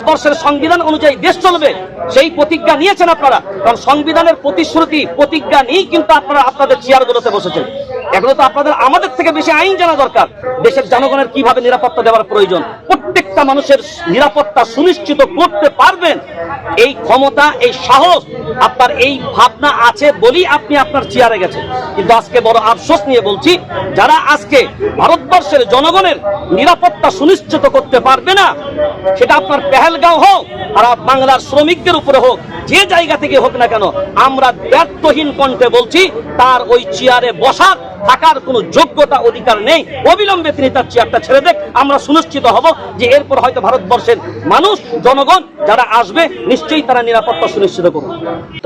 ভারতবর্ষের সংবিধান অনুযায়ী দেশ চলবে, সেই প্রতিজ্ঞা নিয়েছেন আপনারা। কারণ সংবিধানের প্রতিশ্রুতি, প্রতিজ্ঞা নিয়েই কিন্তু আপনারা আপনাদের চেয়ার চেয়ারগুলোতে বসেছেন। এগুলো তো আপনাদের আমাদের থেকে বেশি আইন জানা দরকার। দেশের জনগণের কীভাবে নিরাপত্তা দেওয়ার প্রয়োজন? প্রত্যেকটা মানুষের নিরাপত্তা সুনিশ্চিত করতে পারবেন। এই ক্ষমতা, এই সাহস আপনার এই ভাবনা আছে বলি আপনি আপনার চেয়ারে গেছেন। কিন্তু আজকে বড় আফসোস নিয়ে বলছি, যারা আজকে ভারতবর্ষের জনগণের নিরাপত্তা সুনিশ্চিত করতে পারবে না, সেটা আপনার পেহেলগাঁও হোক, আর বাংলার শ্রমিকদের উপরে হোক, যে জায়গা থেকে হোক না কেন, আমরা ব্যর্থহীন কণ্ঠে বলছি, তার ওই চেয়ারে বসার থাকার কোনো যোগ্যতা, অধিকার নেই। অবিলম্বে তিনি তার চেয়ারটা ছেড়ে দেখ। আমরা সুনিশ্চিত হব যে এরপর হয়তো ভারতবর্ষের মানুষ, জনগণ যারা আসবে, নিশ্চয়ই তারা নিরাপত্তা সুনিশ্চিত করবে।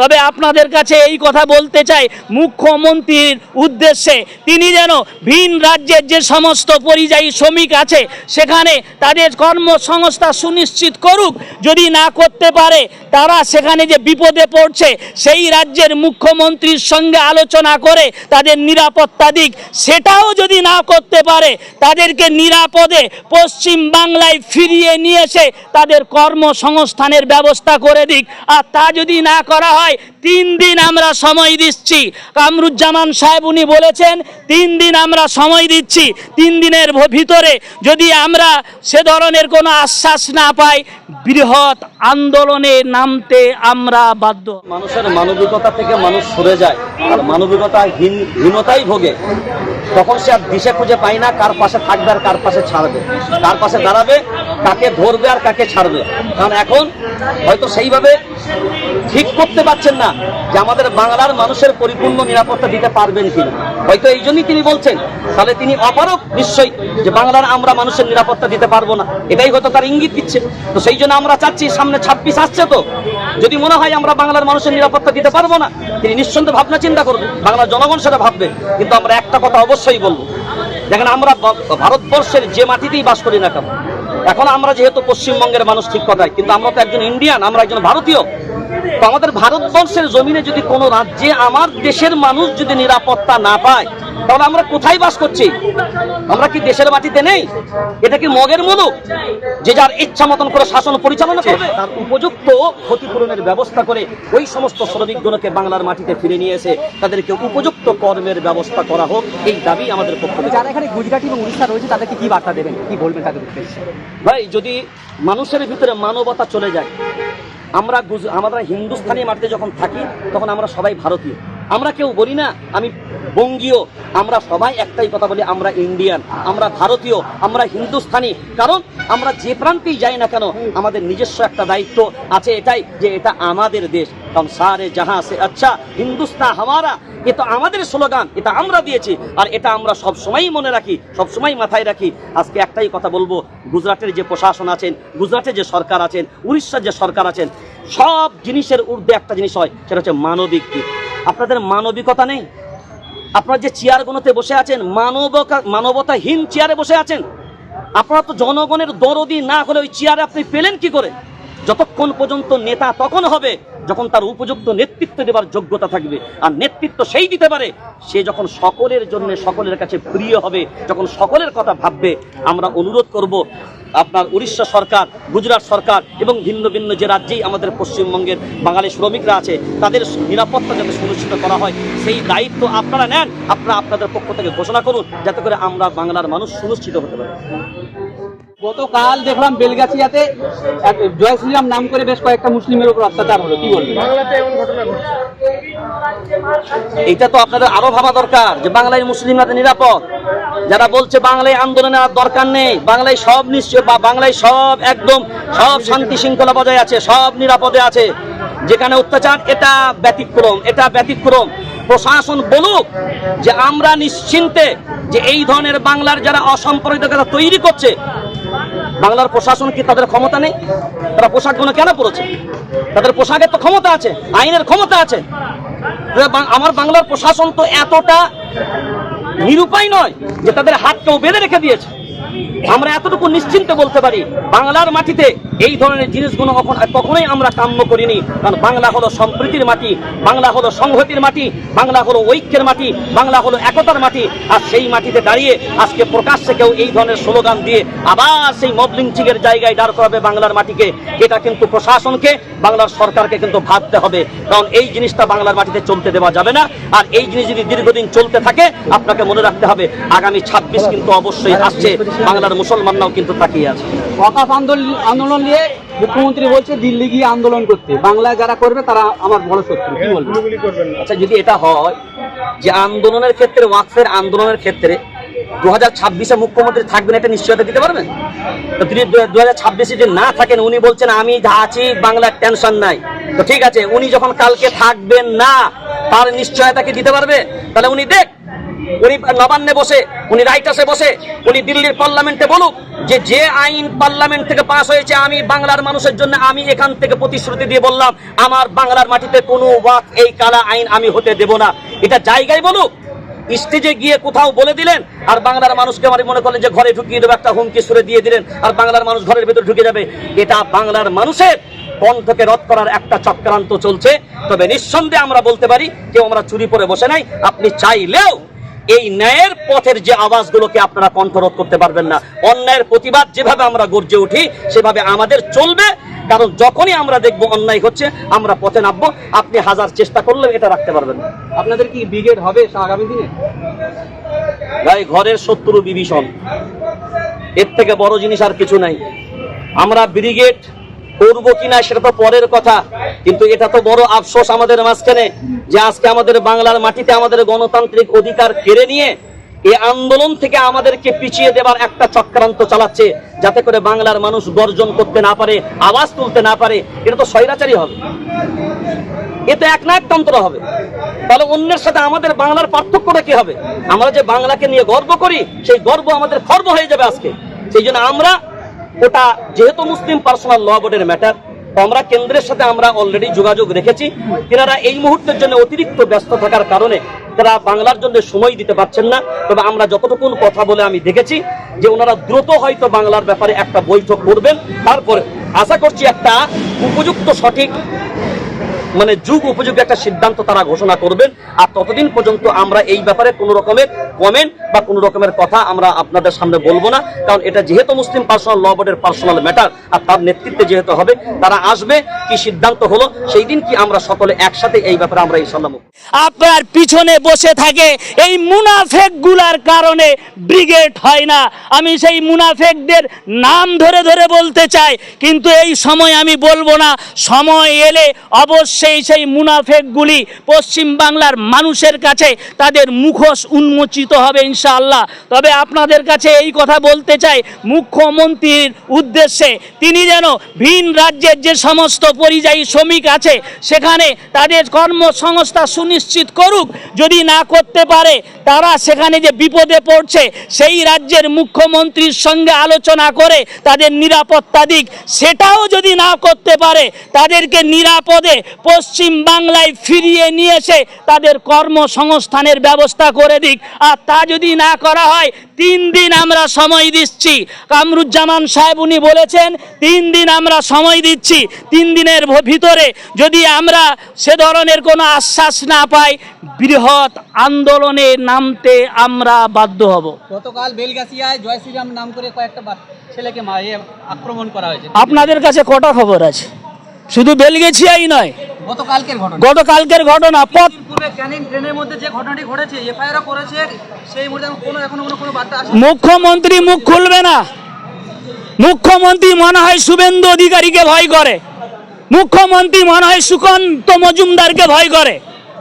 তবে আপনাদের কাছে এই কথা বলতে চাই, মুখ্যমন্ত্রীর উদ্দেশ্যে তিনি যেন ভিন রাজ্যের যে সমস্ত পরিযায়ী শ্রমিক আছে, সেখানে তাদের কর্মসংস্থা সুনিশ্চিত করুক। যদি না করতে পারে, তারা সেখানে যে বিপদে পড়ছে, সেই রাজ্যের মুখ্যমন্ত্রীর সঙ্গে আলোচনা করে তাদের নিরাপত্তা দিক সেটাও যদি না করতে পারে, তাদেরকে নিরাপদে পশ্চিম বাংলায় ফিরিয়ে নিয়ে এসে তাদের কর্মসংস্থানের ব্যবস্থা করে দিক। আর তা যদি না করা হয় তিন দিন আমরা সময় দিচ্ছি। কামরুজ্জামান সাহেব উনি বলেছেন, তিন দিন আমরা সময় দিচ্ছি। তিন দিনের ভিতরে যদি আমরা সে ধরনের কোনো আশ্বাস না পাই, বৃহৎ আন্দোলনে নামতে আমরা বাধ্য। মানুষের মানবিকতা থেকে মানুষ সরে যায়, আর মানবিকতা হীনতাই ভোগে। তখন সে আর দিশে খুঁজে পায় না কার পাশে থাকবে আর কার পাশে ছাড়বে। কার পাশে দাঁড়াবে, কাকে ধরবে আর কাকে ছাড়বে। কারণ এখন হয়তো সেইভাবে ঠিক করতে পারছেন না যে আমাদের বাংলার মানুষের পরিপূর্ণ নিরাপত্তা দিতে পারবেন কিনা। হয়তো এই জন্যই তিনি বলছেন, তাহলে তিনি অপারক নিশ্চয়ই যে বাংলার আমরা মানুষের নিরাপত্তা দিতে পারব না। এটাই হয়তো তার ইঙ্গিত দিচ্ছে। তো সেই জন্য আমরা চাচ্ছি, সামনে ছাব্বিশ আসছে তো। যদি মনে হয় আমরা বাংলার মানুষের নিরাপত্তা দিতে পারব না, তিনি নিঃসন্দেহে ভাবনা চিন্তা করবে বাংলার জনগণ সেটা ভাববে। কিন্তু আমরা একটা কথা অবশ্যই বলব। দেখেন, আমরা ভারতবর্ষের যে মাটিতেই বাস করি না কেন, এখন আমরা যেহেতু পশ্চিমবঙ্গের মানুষ ঠিক কথাই, কিন্তু আমরা তো একজন ইন্ডিয়ান আমরা একজন ভারতীয়। তো আমাদের ভারতবর্ষের জমিনে যদি কোনো রাজ্যে, আমার দেশের মানুষ যদি নিরাপত্তা না পায় তাহলে আমরা কোথায় বাস করছি? আমরা কি দেশের মাটিতে নেই? এটা কি মগের মুলুক যে যার ইচ্ছা মতন করে শাসন পরিচালনা করবে তার উপযুক্ত ক্ষতিপূরণের ব্যবস্থা করে ওই সমস্ত শ্রমিকগুলোকে বাংলার মাটিতে ফিরে নিয়ে এসে তাদেরকে উপযুক্ত কর্মের ব্যবস্থা করা হোক এই দাবি আমাদের পক্ষ থেকে। যারা এখানে গুজরাটি এবং উড়িষ্যা রয়েছে তাদেরকে কি বার্তা দেবেন? কি বলবেন তাদের উদ্দেশ্যে? ভাই যদি মানুষের ভিতরে মানবতা চলে যায় আমরা আমরা হিন্দুস্থানি মাটিতে যখন থাকি তখন আমরা সবাই ভারতীয়। আমরা কেউ বলি না, আমি বঙ্গীয়, আমরা সবাই একটাই কথা বলি, আমরা ইন্ডিয়ান আমরা ভারতীয়, আমরা হিন্দুস্থানি। কারণ আমরা যে প্রান্তেই যাই না কেন, আমাদের নিজস্ব একটা দায়িত্ব আছে এটাই যে এটা আমাদের দেশ। কারণ সারে জাহা সে আচ্ছা হিন্দুস্তান হামারা, এ তো আমাদের স্লোগান এটা আমরা দিয়েছি। আর এটা আমরা সব সময়ই মনে রাখি, সব সময় মাথায় রাখি। আজকে একটাই কথা বলব, গুজরাটের যে প্রশাসন আছেন গুজরাটের যে সরকার আছেন, উড়িষ্যার যে সরকার আছেন, সব জিনিসের ঊর্ধ্বে একটা জিনিস হয়, সেটা হচ্ছে মানবিক দিক। আপনাদের মানবিকতা নেই? আপনারা যে চেয়ারগুলোতে বসে আছেন মানবতা মানবতাহীন চেয়ারে বসে আছেন, আপনারা তো জনগণের দরদি না হলে ওই চেয়ারে আপনি পেলেন কি করে? যতক্ষণ পর্যন্ত নেতা তখন হবে, যখন তার উপযুক্ত নেতৃত্ব দেওয়ার যোগ্যতা থাকবে। আর নেতৃত্ব সেই দিতে পারে, সে যখন সকলের জন্য সকলের কাছে প্রিয় হবে, যখন সকলের কথা ভাববে, আমরা অনুরোধ করব আপনার উড়িষ্যা সরকার, গুজরাট সরকার এবং ভিন্ন ভিন্ন যে রাজ্যেই আমাদের পশ্চিমবঙ্গের বাঙালি শ্রমিকরা আছে, তাদের নিরাপত্তা যাতে সুনিশ্চিত করা হয়, সেই দায়িত্ব আপনারা নেন, আপনারা আপনাদের পক্ষ থেকে ঘোষণা করুন, যাতে করে আমরা বাংলার মানুষ সুনিশ্চিত হতে পারি। গতকাল দেখলাম বেলগাছিয়াতে জয় শ্রীরাম নাম করে বেশ কয়েকটা মুসলিমের উপর অত্যাচার হলো। কি বলবেন? এটা তো আপনাদের আরও ভাবা দরকার যে বাংলায় মুসলিমরা নিরাপদ। যারা বলছে বাংলায় আন্দোলনের আর দরকার নেই বাংলায় সব নিশ্চয় বা বাংলায় সব একদম সব শান্তি শৃঙ্খলা বজায় আছে সব নিরাপদে আছে। যেখানে অত্যাচার এটা ব্যতিক্রম এটা ব্যতিক্রম। প্রশাসন বলুক যে আমরা নিশ্চিন্তে যে এই ধরনের বাংলার যারা অসাম্প্রদায়িকতা তৈরি করছে বাংলার প্রশাসন কি তাদের ক্ষমতা নেই? তারা পোশাকগুলো কেন পড়েছে তাদের পোশাকের তো ক্ষমতা আছে, আইনের ক্ষমতা আছে। আমার বাংলার প্রশাসন তো এতটা নিরুপায় নয় যে তাদের হাতটাও বেঁধে রেখে দিয়েছে। আমরা এতটুকু নিশ্চিন্তে বলতে পারি, বাংলার মাটিতে এই ধরনের জিনিসগুলো কখন কখনোই আমরা কাম্য করিনি। কারণ বাংলা হলো সম্প্রীতির মাটি, বাংলা হলো সংহতির মাটি, বাংলা হলো ঐক্যের মাটি, বাংলা হলো একতার মাটি। আর সেই মাটিতে দাঁড়িয়ে আজকে প্রকাশ্যে কেউ এই ধরনের স্লোগান দিয়ে আবার সেই মবলিং চিকের জায়গায় দাঁড় করাবে বাংলার মাটিকে এটা কিন্তু প্রশাসনকে, বাংলার সরকারকে কিন্তু ভাবতে হবে। কারণ এই জিনিসটা বাংলার মাটিতে চলতে দেওয়া যাবে না। আর এই জিনিস যদি দীর্ঘদিন চলতে থাকে, আপনাকে মনে রাখতে হবে, আগামী ছাব্বিশ কিন্তু অবশ্যই আসছে। বাংলার মুসলমানরাও কিন্তু তাকিয়ে আছে। আন্দোলন নিয়ে মুখ্যমন্ত্রী বলছে দিল্লি গিয়ে আন্দোলন করতে। বাংলায় যারা করবে তারা আমার বড় শত্রু। কি বলবেন আচ্ছা যদি এটা হয় যে আন্দোলনের ক্ষেত্রে ওয়াকফের আন্দোলনের ক্ষেত্রে দু হাজার ছাব্বিশে মুখ্যমন্ত্রী থাকবেন এটা নিশ্চয়তা দিতে পারবেন? তো তিনি দু হাজার ছাব্বিশে যদি না থাকেন উনি বলছেন আমি যা আছি বাংলার টেনশন নাই। তো ঠিক আছে উনি যখন কালকে থাকবেন না তার নিশ্চয়তা কি দিতে পারবে? তাহলে উনি দেখ উনি নবান্নে বসে, উনি রাইটাসে বসে, উনি দিল্লির পার্লামেন্টে বলুক যে যে আইন পার্লামেন্ট থেকে পাশ হয়েছে, আমি বাংলার মানুষের জন্য আমি এখান থেকে প্রতিশ্রুতি দিয়ে বললাম, আমার বাংলার মাটিতে কোনো ওয়াক এই কালা আইন আমি হতে দেব না। এটা জায়গায় বলুক, স্টেজে গিয়ে কোথাও বলে দিলেন, আর বাংলার মানুষকে আমার মনে করলেন যে ঘরে ঢুকিয়ে দেবো, একটা হুমকি সুরে দিয়ে দিলেন, আর বাংলার মানুষ ঘরের ভেতর ঢুকে যাবে। এটা বাংলার মানুষের কণ্ঠকে রদ করার একটা চক্রান্ত চলছে। তবে নিঃসন্দেহে আমরা বলতে পারি, কেউ আমরা চুরি পরে বসে নাই, আপনি চাইলেও এই ন্যায়ের পথের যে আওয়াজগুলোকে আপনারা কণ্ঠরোধ করতে পারবেন না। অন্যায়ের প্রতিবাদ যেভাবে আমরা গর্জে উঠি সেভাবে আমাদের চলবে। কারণ যখনই আমরা দেখব অন্যায় হচ্ছে আমরা পথে নামবো। আপনি হাজার চেষ্টা করলেও এটা রাখতে পারবেন না। আপনাদের কি ব্রিগেড হবে আগামী দিনে? ভাই ঘরের শত্রু বিভীষণ। এর থেকে বড় জিনিস আর কিছু নাই। আমরা ব্রিগেড করব কিনা সেটা তো পরের কথা। কিন্তু এটা তো বড় আফসোস আমাদের মাঝখানে যে আজকে আমাদের বাংলার মাটিতে আমাদের গণতান্ত্রিক অধিকার কেড়ে নিয়ে এই আন্দোলন থেকে আমাদেরকে পিছিয়ে দেবার একটা চক্রান্ত চালাচ্ছে, যাতে করে বাংলার মানুষ গর্জন করতে না পারে, আওয়াজ তুলতে না পারে, এটা তো স্বৈরাচারী হবে। এতে এক না এক তন্ত্র হবে। তাহলে অন্যের সাথে আমাদের বাংলার পার্থক্যটা কি হবে? আমরা যে বাংলাকে নিয়ে গর্ব করি, সেই গর্ব আমাদের খর্ব হয়ে যাবে আজকে। সেই জন্য আমরা ওটা যেহেতু মুসলিম পার্সোনাল ল বোর্ডের ম্যাটার আমরা কেন্দ্রের সাথে আমরা অলরেডি যোগাযোগ রেখেছি। তেনারা এই মুহূর্তের জন্য অতিরিক্ত ব্যস্ত থাকার কারণে তারা বাংলার জন্য সময় দিতে পারছেন না। তবে আমরা যতটুকুন কথা বলে আমি দেখেছি যে ওনারা দ্রুত হয়তো বাংলার ব্যাপারে একটা বৈঠক করবেন। তারপরে আশা করছি একটা উপযুক্ত সঠিক মানে যুগ উপযোগী একটা সিদ্ধান্ত তারা ঘোষণা করবেন। আর ততদিন পর্যন্ত আমরা এই ব্যাপারে কোনো রকমের কমেন্ট বা কোনো রকমের কথা আমরা আপনাদের সামনে বলব না। কারণ এটা যেহেতু মুসলিম পার্সোনাল ল বোর্ডের পার্সোনাল ম্যাটার আর তার নেতৃত্বে যেহেতু হবে, তারা আসবে, কি সিদ্ধান্ত হলো, সেই দিন কি আমরা সকলে একসাথে এই ব্যাপারে আমরা ইনশাল্লাহ মুখ আপনার পিছনে বসে থাকে এই মুনাফেকগুলার কারণে ব্রিগেড হয় না। আমি সেই মুনাফেকদের নাম ধরে ধরে বলতে চাই, কিন্তু এই সময় আমি বলব না। সময় এলে অবশ্যই সেই সেই মুনাফেকগুলি পশ্চিম বাংলার মানুষের কাছে তাদের মুখোশ উন্মোচিত হবে ইনশাআল্লাহ। তবে আপনাদের কাছে এই কথা বলতে চাই, মুখ্যমন্ত্রীর উদ্দেশ্যে তিনি যেন ভিন রাজ্যের যে সমস্ত পরিযায়ী শ্রমিক আছে, সেখানে তাদের কর্মসংস্থান সুনিশ্চিত করুক। যদি না করতে পারে, তারা সেখানে যে বিপদে পড়ছে, সেই রাজ্যের মুখ্যমন্ত্রীর সঙ্গে আলোচনা করে তাদের নিরাপত্তা দিক। সেটাও যদি না করতে পারে, তাদেরকে নিরাপদে পশ্চিম বাংলায় ফিরিয়ে নিয়ে এসে তাদের কর্মসংস্থানের ব্যবস্থা করে দিক। আর তা যদি না করা হয় তিন দিন আমরা সময় দিচ্ছি। কামরুজ্জামান সাহেব উনি বলেছেন তিন দিন আমরা সময় দিচ্ছি। তিন দিনের ভিতরে যদি আমরা সে ধরনের কোনো আশ্বাস না পাই বৃহৎ আন্দোলনে নামতে আমরা বাধ্য হব। গতকাল বেলগাছিয়ায় জয় শ্রীরাম নাম করে কয়েকটা ছেলেকে মারিয়ে আক্রমণ করা হয়েছে। আপনাদের কাছে কটা খবর আছে? শুধু বেলগেছিয়াই নয় গতকালকের ঘটনা। পথ মুখ্যমন্ত্রী মুখ খুলবে না। মুখ্যমন্ত্রী মনে হয় শুভেন্দু অধিকারীকে ভয় করে। মুখ্যমন্ত্রী মনে হয় সুকান্ত মজুমদারকে ভয় করে।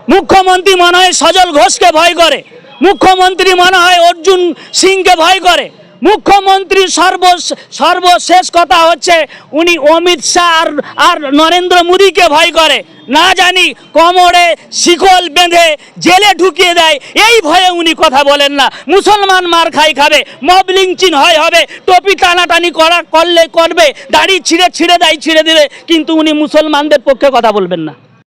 মুখ্যমন্ত্রী মনে হয় সজল ঘোষকে ভয় করে। মুখ্যমন্ত্রী মনে হয় অর্জুন সিংকে ভয় করে। মুখ্যমন্ত্রী সর্ব সর্বশেষ কথা হচ্ছে উনি অমিত শাহ আর আর নরেন্দ্র মোদীকে ভয় করে। না জানি কোমরে শিকল বেঁধে জেলে ঢুকিয়ে দেয়। এই ভয়ে উনি কথা বলেন না। মুসলমান মার খাই খাবে, মবলিং চিন হয় হবে, টপি টানাটানি করা, করলে করবে, দাড়ি ছিঁড়ে ছিঁড়ে দেয়, ছিঁড়ে দেবে। কিন্তু উনি মুসলমানদের পক্ষে কথা বলবেন না।